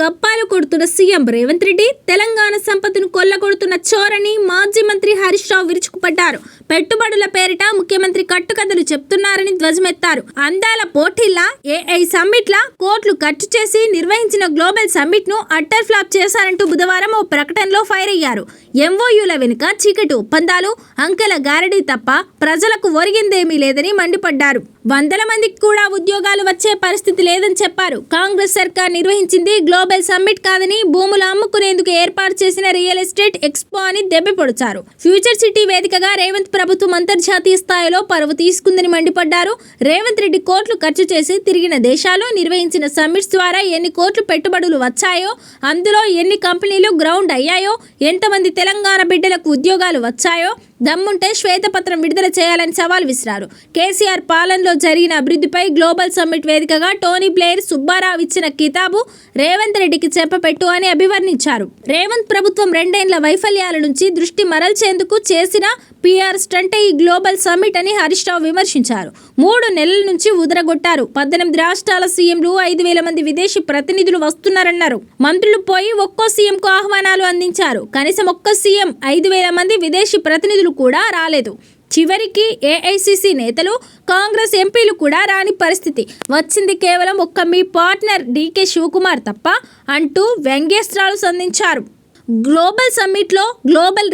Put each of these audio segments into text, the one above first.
గప్పాలు కొడుతున్న సీఎం రేవంత్ రెడ్డి తెలంగాణ సంపదను కొల్లగొడుతున్న చోరని మాజీ మంత్రి హరీష్ రావు విరుచుకుపడ్డారు. పెట్టుబడుల పేరిట ముఖ్యమంత్రి కట్టుకథలు చెప్తున్నారని ధ్వజమెత్తారు. అందాల పోటీలా ఏఐ సమ్మిట్లా కోట్లు ఖర్చు చేసి నిర్వహించిన గ్లోబల్ సమ్మిట్ను అట్టర్ ఫ్లాప్ చేశారంటూ బుధవారం ఓ ప్రకటనలో ఫైర్ అయ్యారు. ఎంఓయూల వెనుక చీకటి ఒప్పందాలు అంకెల గారడీ తప్ప ప్రజలకు ఒరిగిందేమీ లేదని మండిపడ్డారు. వందల మందికి కూడా ఉద్యోగాలు వచ్చే పరిస్థితి లేదని చెప్పారు. కాంగ్రెస్ సర్కార్ నిర్వహించింది గ్లోబల్ సమ్మిట్ కాదని భూములు అమ్ముకునేందుకు ఏర్పాటు చేసిన రియల్ ఎస్టేట్ ఎక్స్పో అని దెబ్బపొడిచారు ఫ్యూచర్ సిటీ వేదికగా రేవంత్ ప్రభుత్వం అంతర్జాతీయ స్థాయిలో పరువు తీసుకుందని మండిపడ్డారు. రేవంత్ రెడ్డి కోట్లు ఖర్చు చేసి తిరిగిన దేశాలు నిర్వహించిన సమ్మిట్స్ ద్వారా ఎన్ని కోట్లు పెట్టుబడులు వచ్చాయో అందులో ఎన్ని కంపెనీలు గ్రౌండ్ అయ్యాయో ఎంతమంది తెలంగాణ బిడ్డలకు ఉద్యోగాలు వచ్చాయో దమ్ముంటే శ్వేతపత్రం విడుదల చేయాలని సవాల్ విసిరారు. కేసీఆర్ పాలనలో జరిగిన అభివృద్ధిపై గ్లోబల్ సమ్మిట్ వేదికగా టోనీ బ్లేయర్ సుబ్బారావు ఇచ్చిన కితాబు రేవంత్ రెడ్డికి చెప్పపెట్టు అని అభివర్ణించారు. రేవంత్ ప్రభుత్వం రెండేండ్ల వైఫల్యాల నుంచి దృష్టి మరల్చేందుకు చేసిన పిఆర్ స్టంటే ఈ గ్లోబల్ సమ్మిట్ అని హరీష్ రావు విమర్శించారు. మూడు నెలల నుంచి ఉదరగొట్టారు పద్దెనిమిది రాష్ట్రాల సీఎంలు ఐదు వేల మంది విదేశీ ప్రతినిధులు వస్తున్నారన్నారు. మంత్రులు పోయి ఒక్కో సీఎంకు ఆహ్వానాలు అందించారు. కనీసం ఒక్క సీఎం ఐదు వేల మంది విదేశీ ప్రతినిధులు కూడా రాలేదు. చివరికి ఏఐసిసి నేతలు కాంగ్రెస్ ఎంపీలు కూడా రాని పరిస్థితి. వచ్చింది కేవలం ఒక్క మీ పార్ట్నర్ డీకే శివకుమార్ తప్ప అంటూ వ్యంగ్యస్త్రాలు సంధించారు. గ్లోబల్ సమ్మిట్లో గ్లోబల్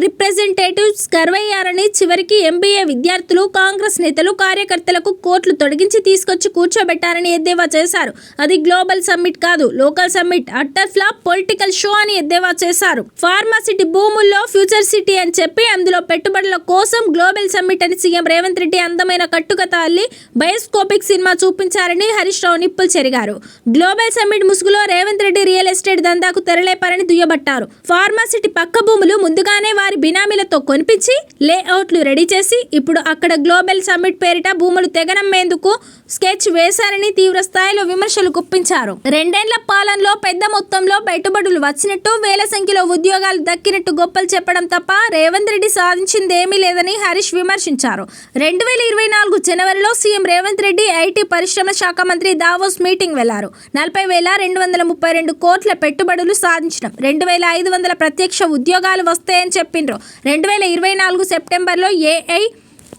సీట్స్ కరువయ్యారని చివరికి ఎంబీఏ విద్యార్థులు కాంగ్రెస్ నేతలు కార్యకర్తలకు కోట్లు తొడిగించి తీసుకొచ్చి కూర్చోబెట్టారని ఎద్దేవా చేశారు. అది గ్లోబల్ సమ్మిట్ కాదు local summit utter flop political show అని ఎద్దేవా చేశారు. ఫార్మాసిటీ భూముల్లో ఫ్యూచర్ సిటీ అని చెప్పి అందులో పెట్టుబడుల కోసం గ్లోబల్ సమ్మిట్ అని సీఎం రేవంత్ రెడ్డి అందమైన కట్టుకథ అల్లి బయోస్కోపిక్ సినిమా చూపించారని హరీష్ రావు నిప్పులు చెరిగారు. గ్లోబల్ సమ్మిట్ ముసుగులో రేవంత్ రెడ్డి రియల్ ఎస్టేట్ దందాకు తెరలేపారని దుయ్యబట్టారు. ఫార్మాసిటీ పక్క భూములు ముందుగానే వారి బినామీలతో కొనిపించి లేఅవుట్లు రెడీ చేసి ఇప్పుడు అక్కడ గ్లోబల్ సమ్మిట్ పేరిట భూములు తెగనమ్మేందుకు స్కెచ్ వేశారని తీవ్ర స్థాయిలో విమర్శలు గుప్పించారు. రెండేళ్ళ పాలనలో పెద్ద మొత్తంలో పెట్టుబడులు వచ్చినట్టు వేల సంఖ్యలో ఉద్యోగాలు దక్కినట్టు గొప్పలు చెప్పడం తప్ప రేవంత్ రెడ్డి సాధించింది ఏమీ లేదని హరీష్ విమర్శించారు. రెండు వేల ఇరవై నాలుగు జనవరిలో సీఎం రేవంత్ రెడ్డి ఐటీ పరిశ్రమ శాఖ మంత్రి దావోస్ మీటింగ్ వెళ్ళారు. నలభై వేల రెండు వందల ముప్పై రెండు కోట్ల పెట్టుబడులు సాధించడం రెండు వేల ఐదు వందల ప్రత్యక్ష ఉద్యోగాలు వస్తాయని చెప్పిండ్రు. రెండు వేల ఇరవై నాలుగు సెప్టెంబర్లో ఏఐ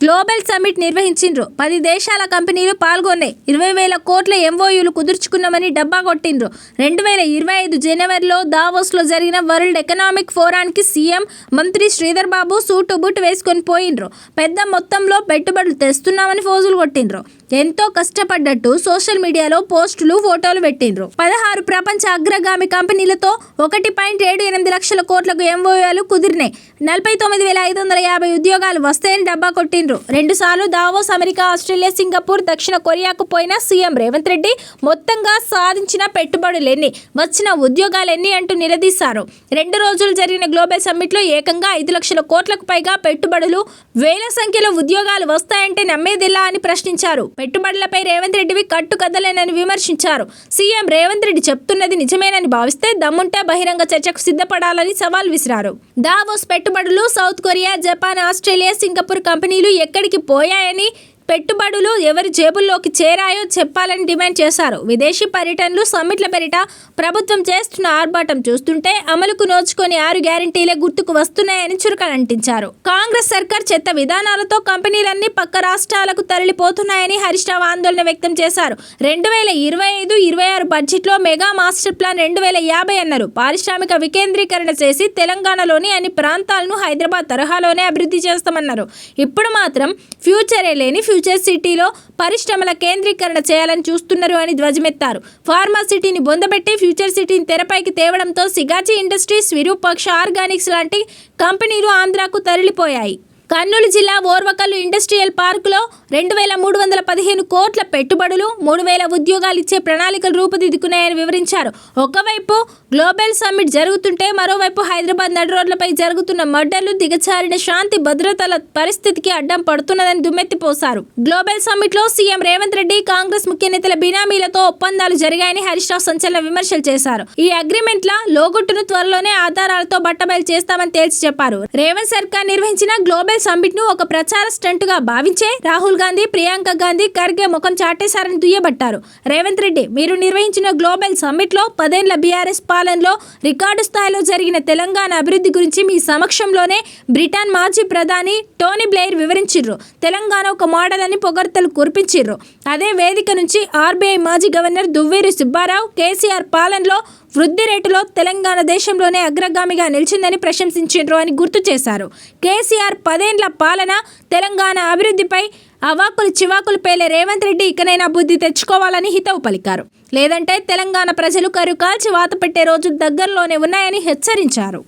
గ్లోబల్ సమ్మిట్ నిర్వహించిండ్రు. పది దేశాల కంపెనీలు పాల్గొన్నాయి. ఇరవై వేల కోట్ల ఎంఓయూలు కుదుర్చుకున్నామని డబ్బా కొట్టిండ్రు. రెండు వేల ఇరవై ఐదు జనవరిలో దావోస్లో జరిగిన వరల్డ్ ఎకనామిక్ ఫోరానికి సీఎం మంత్రి శ్రీధర్ బాబు సూటు బూట్ వేసుకొని పోయిండ్రు. పెద్ద మొత్తంలో పెట్టుబడులు తెస్తున్నామని ఫోజులు కొట్టిండ్రు. ఎంతో కష్టపడ్డట్టు సోషల్ మీడియాలో పోస్టులు ఫోటోలు పెట్టిండ్రు. పదహారు ప్రపంచ అగ్రగామి కంపెనీలతో ఒకటి పాయింట్ ఏడు ఎనిమిది లక్షల కోట్లకు ఎంఓఏలు కుదిరినాయి. నలభై తొమ్మిది వేల ఐదు వందల యాభై ఉద్యోగాలు వస్తాయని డబ్బా కొట్టిండ్రు. రెండు సార్లు దావోస్ అమెరికా ఆస్ట్రేలియా సింగపూర్ దక్షిణ కొరియాకు పోయిన సీఎం రేవంత్ రెడ్డి మొత్తంగా సాధించిన పెట్టుబడులు ఎన్ని వచ్చిన ఉద్యోగాలు ఎన్ని అంటూ నిలదీశారు. రెండు రోజులు జరిగిన గ్లోబల్ సమ్మిట్లో ఏకంగా ఐదు లక్షల కోట్లకు పైగా పెట్టుబడులు వేల సంఖ్యలో ఉద్యోగాలు వస్తాయంటే నమ్మేదిలా అని ప్రశ్నించారు. పెట్టుబడులపై రేవంత్ రెడ్డివి కట్టు కదలేనని విమర్శించారు. సీఎం రేవంత్ రెడ్డి చెప్తున్నది నిజమేనని భావిస్తే దమ్ముంటే బహిరంగ చర్చకు సిద్ధపడాలని సవాల్ విసిరారు. దావోస్ పెట్టుబడులు South Korea Japan Australia Singapore కంపెనీలు ఎక్కడికి పోయాయని పెట్టుబడులు ఎవరి జేబుల్లోకి చేరాయో చెప్పాలని డిమాండ్ చేశారు. విదేశీ పర్యటనలు సమ్మిట్ల పేరిట ప్రభుత్వం చేస్తున్న ఆర్భాటం చూస్తుంటే అమలుకు నోచుకొని ఆరు గ్యారంటీలే గుర్తుకు వస్తున్నాయని చురకలంటించారు. కాంగ్రెస్ సర్కార్ చెత్త విధానాలతో కంపెనీలన్నీ పక్క రాష్ట్రాలకు తరలిపోతున్నాయని హరీష్ రావు ఆందోళన వ్యక్తం చేశారు. రెండు వేల ఇరవై ఐదు ఇరవై ఆరు బడ్జెట్లో మెగా మాస్టర్ ప్లాన్ రెండు వేల యాభై అన్నారు. పారిశ్రామిక వికేంద్రీకరణ చేసి తెలంగాణలోని అన్ని ప్రాంతాలను హైదరాబాద్ తరహాలోనే అభివృద్ధి చేస్తామన్నారు. ఇప్పుడు మాత్రం ఫ్యూచరే లేని ఫ్యూచర్ ఫ్యూచర్ సిటీలో పరిశ్రమల కేంద్రీకరణ చేయాలని చూస్తున్నారు అని ధ్వజమెత్తారు. ఫార్మా సిటీని బొందబెట్టి ఫ్యూచర్ సిటీని తెరపైకి తేవడంతో సిగాచి ఇండస్ట్రీస్ విరూపాక్ష ఆర్గానిక్స్ లాంటి కంపెనీలు ఆంధ్రాకు తరలిపోయాయి. కర్నూలు జిల్లా ఓర్వకల్లు ఇండస్ట్రియల్ పార్కులో రెండు వేల మూడు వందల పదిహేను కోట్ల పెట్టుబడులు మూడు వేల ఉద్యోగాలు ఇచ్చే ప్రణాళికలు రూపుదిద్దుకున్నాయని వివరించారు. ఒకవైపు గ్లోబల్ సమ్మిట్ జరుగుతుంటే మరోవైపు హైదరాబాద్ నడు రోడ్లపై జరుగుతున్న మర్డర్లు దిగచారిన శాంతి భద్రతల పరిస్థితికి అడ్డం పడుతున్నదని దుమ్మెత్తిపోశారు. గ్లోబల్ సమ్మిట్లో సీఎం రేవంత్ రెడ్డి కాంగ్రెస్ ముఖ్య నేతల బినామీలతో ఒప్పందాలు జరిగాయని హరీష్ రావు సంచలన విమర్శలు చేశారు. ఈ అగ్రిమెంట్ల లోగొట్టును త్వరలోనే ఆధారాలతో బట్టబయలు చేస్తామని తేల్చి చెప్పారు. రేవంత్ సర్కార్ నిర్వహించిన గ్లోబల్ సమ్మిట్ ఒక ప్రచార స్టంట్గా భావించే రాహుల్ గాంధీ ప్రియాంక గాంధీ ఖర్గే ముఖం చాటేశారని దుయ్యబట్టారు. రేవంత్ రెడ్డి మీరు నిర్వహించిన గ్లోబల్ సమ్మిట్లో పదేళ్ళ బీఆర్ఎస్ పాలనలో రికార్డు స్థాయిలో జరిగిన తెలంగాణ అభివృద్ధి గురించి మీ సమక్షంలోనే బ్రిటన్ మాజీ ప్రధాని టోనీ బ్లెయిర్ వివరించిర్రు. తెలంగాణ ఒక మోడల్ అని పొగడ్తలు కురిపించిర్రు. అదే వేదిక నుంచి ఆర్బీఐ మాజీ గవర్నర్ దువ్వేరు సుబ్బారావు కేసీఆర్ పాలనలో వృద్ధి రేటులో తెలంగాణ దేశంలోనే అగ్రగామిగా నిలిచిందని ప్రశంసించారు అని గుర్తు చేశారు. కేసీఆర్ పదే పదేండ్ల పాలన తెలంగాణ అభివృద్ధిపై అవాకులు చివాకులు పేలే రేవంత్ రెడ్డి ఇకనైనా బుద్ధి తెచ్చుకోవాలని హితవు పలికారు. లేదంటే తెలంగాణ ప్రజలు కరు కాల్చి వాత పెట్టే రోజు దగ్గరలోనే ఉన్నాయని హెచ్చరించారు.